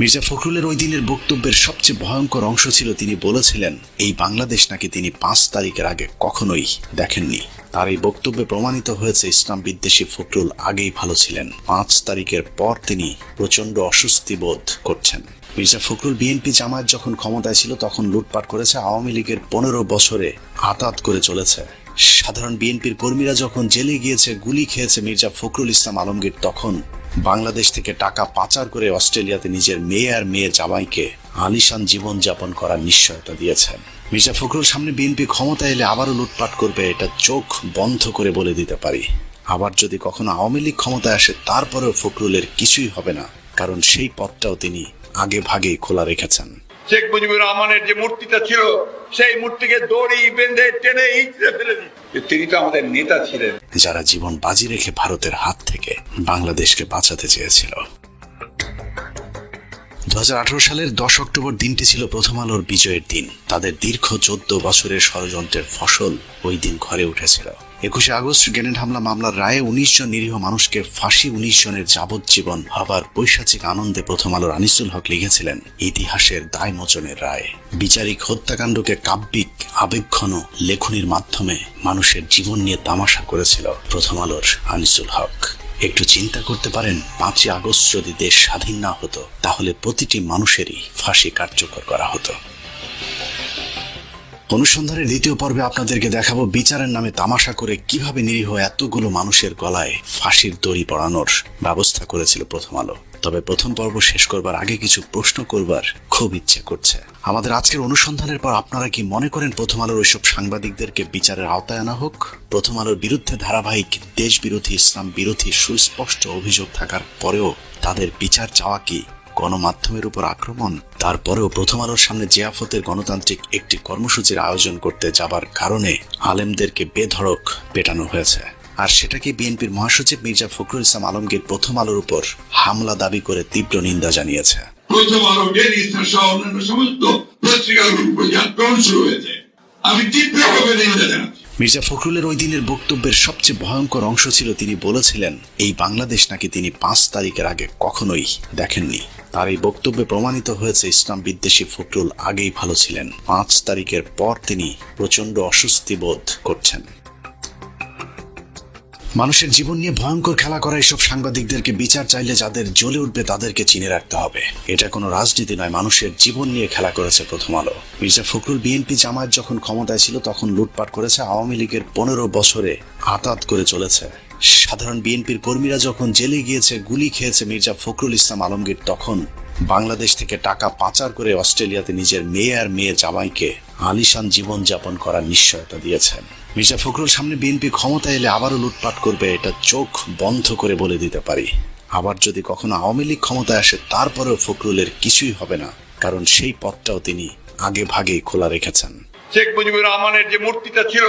মির্জা ফখরুলের ওই দিনের বক্তব্যের সবচেয়ে ভয়ঙ্কর অংশ ছিল তিনি বলেছিলেন, এই বাংলাদেশ নাকি তিনি পাঁচ তারিখের আগে কখনোই দেখেননি। তার এই বক্তব্যে প্রমাণিত হয়েছে, ইসলাম বিদ্বেষী ফখরুল আগেই ভালো ছিলেন। পাঁচ তারিখের পর তিনি প্রচণ্ড অস্বস্তি বোধ করছেন। মির্জা ফখরুল বিএনপি জামায়াত যখন ক্ষমতায় ছিল, তখন লুটপাট করেছে, আওয়ামী লীগের পনেরো বছরে আতাত করে চলেছে। সাধারণ বিএনপির কর্মীরা যখন জেলে গিয়েছে, গুলি খেয়েছে মির্জা ফখরুল ইসলাম আলমগীর, তখন বাংলাদেশ থেকে টাকা পাচার করে অস্ট্রেলিয়াতে নিজের মেয়ে আর মেয়ে জামাইকে আলিশান জীবনযাপন করার নিশ্চয়তা দিয়েছেন। মির্জা ফখরুল সামনে বিএনপি ক্ষমতা এলে আবারও লুটপাট করবে এটা চোখ বন্ধ করে বলে দিতে পারি। আবার যদি কখনো আওয়ামী লীগ ক্ষমতায় আসে, তারপরেও ফখরুলের কিছুই হবে না, কারণ সেই পথটাও তিনি আগে ভাগেই খোলা রেখেছেন। শেখ মুজিবুর রহমানের যে মূর্তিটা ছিল সেই মূর্তিকে দড়ি বেঁধে টেনে ইঁচড়ে ফেলে দিই। তিনি তো আমাদের নেতা ছিলেন। যারা জীবন বাজি রেখে ভারতের হাত থেকে বাংলাদেশকে বাঁচাতে চেয়েছিল। দু হাজার আঠারো সালের দশ অক্টোবর দিনটি ছিল প্রথম আলোর বিজয়ের দিন। তাদের দীর্ঘ চোদ্দ বছরের ষড়যন্ত্রের ফসল ওই দিন ঘরে উঠেছিল। একুশে আগস্ট গ্রেনেড হামলা মামলার রায়ে উনিশ জন নিরীহ মানুষকে ফাঁসি, উনিশ জনের যাবজ্জীবন হবার বৈশাচিক আনন্দে প্রথম আলোর আনিসুল হক লিখেছিলেন, ইতিহাসের দায় মোচনের রায়। বিচারিক হত্যাকাণ্ডকে কাব্যিক, আবেগঘন লেখনির মাধ্যমে মানুষের জীবন নিয়ে তামাশা করেছিল প্রথম আলোর আনিসুল হক। একটু চিন্তা করতে পারেন, পাঁচই আগস্ট যদি দেশ স্বাধীন না হতো, তাহলে প্রতিটি মানুষেরই ফাঁসি কার্যকর করা হতো। অনুসন্ধানের দ্বিতীয় পর্বে আপনাদেরকে দেখাবো বিচারের নামে তামাশা করে কীভাবে নিরীহ এতগুলো মানুষের গলায় ফাঁসির দড়ি পড়ানোর ব্যবস্থা করেছিল প্রথম আলো। তবে প্রথম পর্ব শেষ করবার আগে কিছু প্রশ্ন করবার খুব ইচ্ছে করছে। আমাদের আজকের অনুসন্ধানের পর আপনারা কি মনে করেন প্রথম আলোর ওইসব সাংবাদিকদেরকে বিচারের আওতায় আনা হোক? প্রথম আলোর বিরুদ্ধে ধারাবাহিক দেশ বিরোধী ইসলাম বিরোধী সুস্পষ্ট অভিযোগ থাকার পরেও তাদের বিচার চাওয়া কি গণমাধ্যমের উপর আক্রমণ তারপরেও প্রথম আলোর সামনে জিয়াফতের গণতান্ত্রিক একটি কর্মসূচির আয়োজন করতে যাবার কারণে আলেমদেরকে বেধড়ক পেটানো হয়েছে। আর সেটাকে বিএনপির মহাসচিব মির্জা ফখরুল ইসলাম আলমগীর প্রথম আলোর উপর হামলা দাবি করে তীব্র নিন্দা জানিয়েছে? প্রথম আলো ডেলি স্টার সহ অন্যান্য সমস্ত পত্রিকাগুলোর উপর আক্রমণ শুরু হয়েছে। আমি তীব্রভাবে নিন্দা জানাচ্ছি। মির্জা ফখরুলের ওই দিনের বক্তব্যের সবচেয়ে ভয়ঙ্কর অংশ ছিল তিনি বলেছিলেন এই বাংলাদেশ নাকি তিনি পাঁচ তারিখের আগে কখনোই দেখেননি। তার এই বক্তব্যে প্রমাণিত হয়েছে ইসলাম বিদ্বেষী ফখরুল আগেই ভালো ছিলেন। পাঁচ তারিখের পর তিনি প্রচণ্ড অস্বস্তি বোধ করছেন। মানুষের জীবন নিয়ে ভয়ঙ্কর খেলা করা এসব সাংবাদিকদেরকে বিচার চাইলে যাদের জ্বলে উঠবে তাদেরকে চিনে রাখতে হবে। এটা কোনো রাজনীতি নয়, মানুষের জীবন নিয়ে খেলা করেছে প্রথম আলো। মির্জা ফখরুল বিএনপি জামায়াত যখন ক্ষমতায় ছিল, তখন লুটপাট করেছে আওয়ামী লীগের পনেরো বছরে আতাত করে চলেছে। সাধারণ বিএনপির কর্মীরা যখন জেলে গিয়েছে, গুলি খেয়েছে মির্জা ফখরুল ইসলাম আলমগীর, তখন বাংলাদেশ থেকে টাকা পাচার করে অস্ট্রেলিয়াতে নিজের মেয়ে আর মেয়ে জামাইকে আলিশান জীবনযাপন করার নিশ্চয়তা দিয়েছেন। মির্জা ফখরুল সামনে বিএনপি ক্ষমতা এলে আবারও লুটপাট করবে, এটা চোখ বন্ধ করে বলে দিতে পারি। আবার যদি কখনো আওয়ামী লীগ ক্ষমতায় আসে, তারপরেও ফখরুলের কিছুই হবে না, কারণ সেই পথটাও তিনি আগে ভাগেই খোলা রেখেছেন। শেখ মুজিবুর রহমানের যে মূর্তিটা ছিল,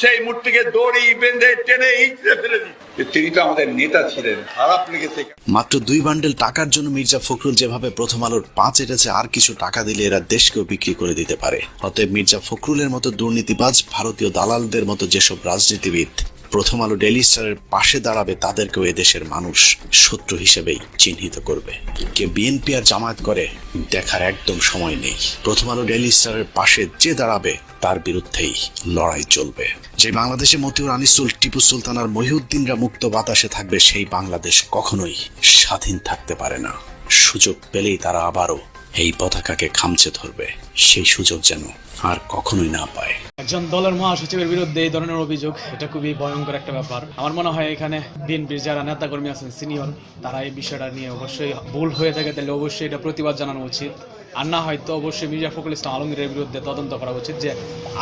সেই মূর্তিকে দড়ি বেঁধে টেনে ইঁচড়ে ফেলে দিই তিনি তো আমাদের নেতা ছিলেন, খারাপ লেগেছে। মাত্র দুই বান্ডেল টাকার জন্য মির্জা ফখরুল যেভাবে প্রথম আলোর পাঁচ এটেছে, আর কিছু টাকা দিলে এরা দেশকেও বিক্রি করে দিতে পারে। অতএব মির্জা ফখরুলের মতো দুর্নীতিবাজ, ভারতীয় দালালদের মতো যেসব রাজনীতিবিদ প্রথম আলো ডেলি স্টারের পাশে দাঁড়াবে তাদেরকেও এদেশের মানুষ শত্রু হিসেবেই চিহ্নিত করবে। কে বিএনপি আর জামায়াত করে, দেখার একদম সময় নেই। প্রথম আলো ডেলি স্টারের পাশে যে দাঁড়াবে, তার বিরুদ্ধেই লড়াই চলবে। যে বাংলাদেশে মতিউর আনিসুল, টিপু সুলতান আর মহিউদ্দিনরা মুক্ত বাতাসে থাকবে, সেই বাংলাদেশ কখনোই স্বাধীন থাকতে পারে না। সুযোগ পেলেই তারা আবারও এই পতাকাকে খামচে ধরবে। সেই সুযোগ যেন আর কখনোই না পায়। একজন দলের মহাসচিবের বিরুদ্ধে এই ধরনের অভিযোগ, এটা খুবই ভয়ঙ্কর একটা ব্যাপার। আমার মনে হয় এখানে বিএনপির যারা নেতাকর্মী আছেন সিনিয়র তারা এই বিষয়টা নিয়ে অবশ্যই ভুল হয়ে থাকে। তাহলে অবশ্যই এটা প্রতিবাদ জানানো উচিত। আর না হয়তো অবশ্যই মির্জা ফখরুল ইসলাম আলমগীরের বিরুদ্ধে তদন্ত করা উচিত যে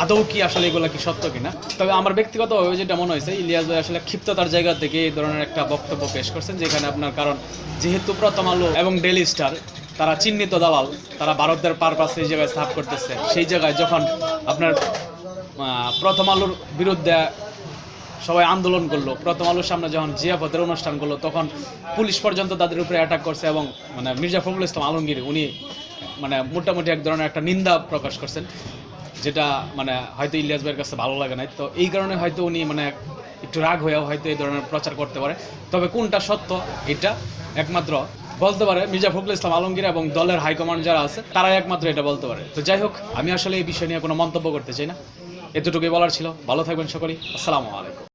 আদৌ কি আসলে এগুলো কি সত্য কিনা। তবে আমার ব্যক্তিগতভাবে যেটা মনে হয়েছে, ইলিয়াস ভাই আসলে ক্ষিপ্ততার জায়গা থেকে এই ধরনের একটা বক্তব্য পেশ করছেন, যেখানে আপনার কারণ, যেহেতু প্রথম আলো এবং ডেলি স্টার তারা চিহ্নিত দালাল, তারা ভারতের পারপাস এই জায়গায় স্থাপ করতেছে। সেই জায়গায় যখন আপনার প্রথম আলোর বিরুদ্ধে সবাই আন্দোলন করল, প্রথম আলোর সামনে যখন জিয়াপথের অনুষ্ঠান করল, তখন পুলিশ পর্যন্ত তাদের উপরে অ্যাটাক করছে এবং মানে মির্জা ফখরুল ইসলাম আলমগীর, উনি মানে মোটামুটি এক ধরনের একটা নিন্দা প্রকাশ করছেন, যেটা মানে হয়তো ইলিয়াস ভাইয়ের কাছে ভালো লাগে নাই। তো এই কারণে হয়তো উনি মানে একটু রাগ হয়েও হয়তো এই ধরনের প্রচার করতে পারে। তবে কোনটা সত্য, এটা একমাত্র বলতে পারে মির্জা ফখরুল ইসলাম আলমগীর এবং দলের হাইকমান্ড যারা আছে, তারাই একমাত্র এটা বলতে পারে। তো যাই হোক, আমি আসলে এই বিষয় নিয়ে কোনো মন্তব্য করতে চাই না। এতটুকুই বলার ছিল। ভালো থাকবেন সকলেই। আসসালামু আলাইকুম।